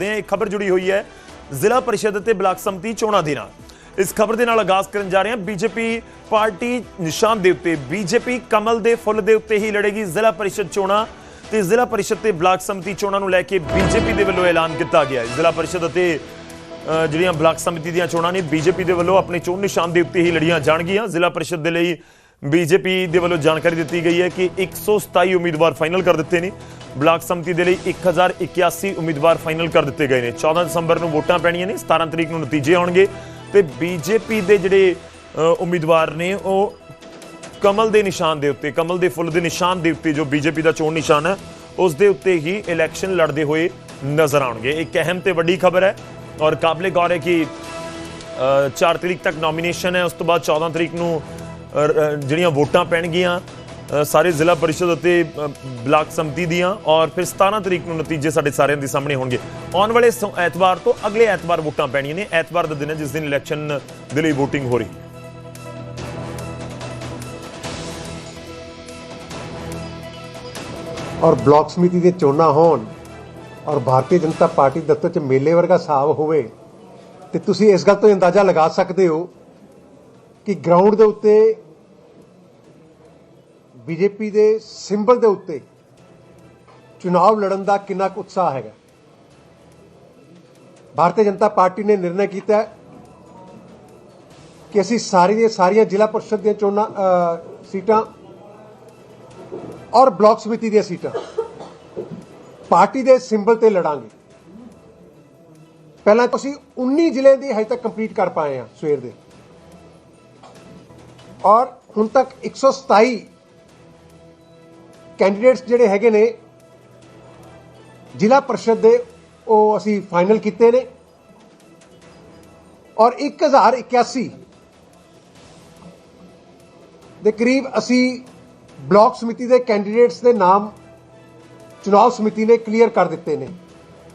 ਦੇ ਇੱਕ ਖਬਰ ਜੁੜੀ ਹੋਈ ਹੈ। ਜ਼ਿਲ੍ਹਾ ਪਰਿਸ਼ਦ ਅਤੇ ਬਲਾਕ ਸੰਮਤੀ ਚੋਣਾਂ ਦੇ ਨਾਲ। ਇਸ ਖਬਰ ਦੇ ਨਾਲ ਆਗਾਜ਼ ਕਰਨ ਜਾ ਰਹੇ ਹਾਂ। ਬੀਜੇਪੀ ਪਾਰਟੀ ਨਿਸ਼ਾਨ ਦੇ ਉੱਤੇ। ਬੀਜੇਪੀ ਕਮਲ ਦੇ ਫੁੱਲ ਦੇ ਉੱਤੇ ਹੀ ਲੜੇਗੀ ਜ਼ਿਲ੍ਹਾ ਪਰਿਸ਼ਦ ਚੋਣਾਂ। ਤੇ ਜ਼ਿਲ੍ਹਾ ਪਰਿਸ਼ਦ ਤੇ ਬਲਾਕ ਸੰਮਤੀ ਚੋਣਾਂ ਨੂੰ ਲੈ ਕੇ ਬੀਜੇਪੀ ਦੇ ਵੱਲੋਂ ਐਲਾਨ ਕੀਤਾ ਗਿਆ ਹੈ। ਜ਼ਿਲ੍ਹਾ ਪਰਿਸ਼ਦ ਅਤੇ ਜਿਹੜੀਆਂ ਬਲਾਕ ਸਮਿਤੀ ਦੀਆਂ ਚੋਣਾਂ ਨੇ, ਬੀਜੇਪੀ ਦੇ ਵੱਲੋਂ ਆਪਣੇ ਚੋਣ ਨਿਸ਼ਾਨ ਦੇ ਉੱਤੇ ਹੀ ਲੜੀਆਂ ਜਾਣਗੀਆਂ। ਜ਼ਿਲ੍ਹਾ ਪਰਿਸ਼ਦ ਦੇ ਲਈ ਬੀਜੇਪੀ ਦੇ ਵੱਲੋਂ ਜਾਣਕਾਰੀ ਦਿੱਤੀ ਗਈ ਹੈ ਕਿ 127 ਉਮੀਦਵਾਰ ਫਾਈਨਲ ਕਰ ਦਿੱਤੇ ਨੇ। ਬਲਾਕ ਸਮਿਤੀ ਦੇ ਲਈ 1081 ਉਮੀਦਵਾਰ ਫਾਈਨਲ ਕਰ ਦਿੱਤੇ ਗਏ ਨੇ। 14 ਦਸੰਬਰ ਨੂੰ ਵੋਟਾਂ ਪੈਣੀਆਂ ਨੇ 17 ਤਰੀਕ ਨੂੰ ਨਤੀਜੇ ਆਉਣਗੇ ਤੇ ਬੀਜੇਪੀ ਦੇ ਜਿਹੜੇ ਉਮੀਦਵਾਰ ਨੇ ਉਹ ਕਮਲ ਦੇ ਨਿਸ਼ਾਨ ਦੇ ਉੱਤੇ ਕਮਲ ਦੇ ਫੁੱਲ ਦੇ ਨਿਸ਼ਾਨ ਦੇ ਉੱਤੇ ਜੋ ਬੀਜੇਪੀ ਦਾ ਚੋਣ ਨਿਸ਼ਾਨ ਹੈ ਉਸ ਦੇ ਉੱਤੇ ਹੀ ਇਲੈਕਸ਼ਨ ਲੜਦੇ ਹੋਏ ਨਜ਼ਰ ਆਉਣਗੇ। ਇੱਕ ਅਹਿਮ ਤੇ ਵੱਡੀ ਖਬਰ ਹੈ ਔਰ ਕਾਬਲੇ ਗੌਰ ਹੈ ਕਿ ਅ, 4 ਤਰੀਕ ਤੱਕ ਨੋਮੀਨੇਸ਼ਨ ਹੈ ਉਸ ਤੋਂ ਬਾਅਦ 14 ਤਰੀਕ ਨੂੰ ਜਿਹੜੀਆਂ ਵੋਟਾਂ ਪੈਣਗੀਆਂ ਸਾਰੇ ਜ਼ਿਲ੍ਹਾ ਪਰਿਸ਼ਦ ਅਤੇ ਬਲਾਕ ਸੰਮਤੀ ਦੀਆਂ ਔਰ ਫਿਰ 17 ਤਰੀਕ ਨੂੰ ਨਤੀਜੇ ਸਾਡੇ ਸਾਰਿਆਂ ਦੇ ਸਾਹਮਣੇ ਹੋਣਗੇ। ਆਉਣ ਵਾਲੇ ਐਤਵਾਰ ਤੋਂ ਅਗਲੇ ਐਤਵਾਰ ਵੋਟਾਂ ਪੈਣੀਆਂ ਨੇ। ਐਤਵਾਰ ਦਾ ਦਿਨ ਹੈ ਜਿਸ ਦਿਨ ਇਲੈਕਸ਼ਨ ਦੇ ਲਈ VOTING ਹੋ ਰਹੀ ਹੈ। ਔਰ ਬਲਾਕ ਸਮਿਤੀ ਦੇ ਚੋਣਾਂ ਹੋਣ ਔਰ ਭਾਰਤੀ ਜਨਤਾ ਪਾਰਟੀ ਦਫ਼ਤਰ 'ਚ ਮੇਲੇ ਵਰਗਾ ਹਿਸਾਬ ਹੋਵੇ, ਤੇ ਤੁਸੀਂ ਇਸ ਗੱਲ ਤੋਂ ਅੰਦਾਜ਼ਾ ਲਗਾ ਸਕਦੇ ਹੋ ਕਿ ਗਰਾਊਂਡ ਦੇ ਉੱਤੇ ਬੀਜੇਪੀ ਦੇ ਸਿੰਬਲ ਦੇ ਉੱਤੇ ਚੁਣਾਵ ਲੜਨ ਦਾ ਕਿੰਨਾ ਕੁ ਉਤਸ਼ਾਹ ਹੈਗਾ। ਭਾਰਤੀ ਜਨਤਾ ਪਾਰਟੀ ਨੇ ਨਿਰਣਾ ਕੀਤਾ ਕਿ ਅਸੀਂ ਸਾਰੀ ਦੀਆਂ ਸਾਰੀਆਂ ਜ਼ਿਲ੍ਹਾ ਪਰਿਸ਼ਦ ਦੀਆਂ ਚੋਣਾਂ ਸੀਟਾਂ ਔਰ ਬਲਾਕ ਸਮਿਤੀ ਦੀਆਂ ਸੀਟਾਂ ਪਾਰਟੀ ਦੇ ਸਿੰਬਲ ਤੇ ਲੜਾਂਗੇ। ਪਹਿਲਾਂ ਅਸੀਂ 19 ਜ਼ਿਲ੍ਹੇ ਦੀ ਹਜੇ ਤੱਕ ਕੰਪਲੀਟ ਕਰ ਪਾਏ ਆ ਸਵੇਰ ਦੇ। ਔਰ ਹੁਣ ਤੱਕ 127 ਕੈਂਡੀਡੇਟਸ ਜਿਹੜੇ ਹੈਗੇ ਨੇ, ਜ਼ਿਲ੍ਹਾ ਪਰਿਸ਼ਦ ਦੇ ਉਹ ਅਸੀਂ ਫਾਈਨਲ ਕੀਤੇ ਨੇ। ਔਰ 1081 ਦੇ ਕਰੀਬ ਅਸੀਂ ਬਲਾਕ ਸਮਿਤੀ ਦੇ ਕੈਂਡੀਡੇਟਸ ਦੇ ਨਾਮ ਚੁਣਾਵ ਸਮਿਤੀ ਨੇ ਕਲੀਅਰ ਕਰ ਦਿੱਤੇ ਨੇ।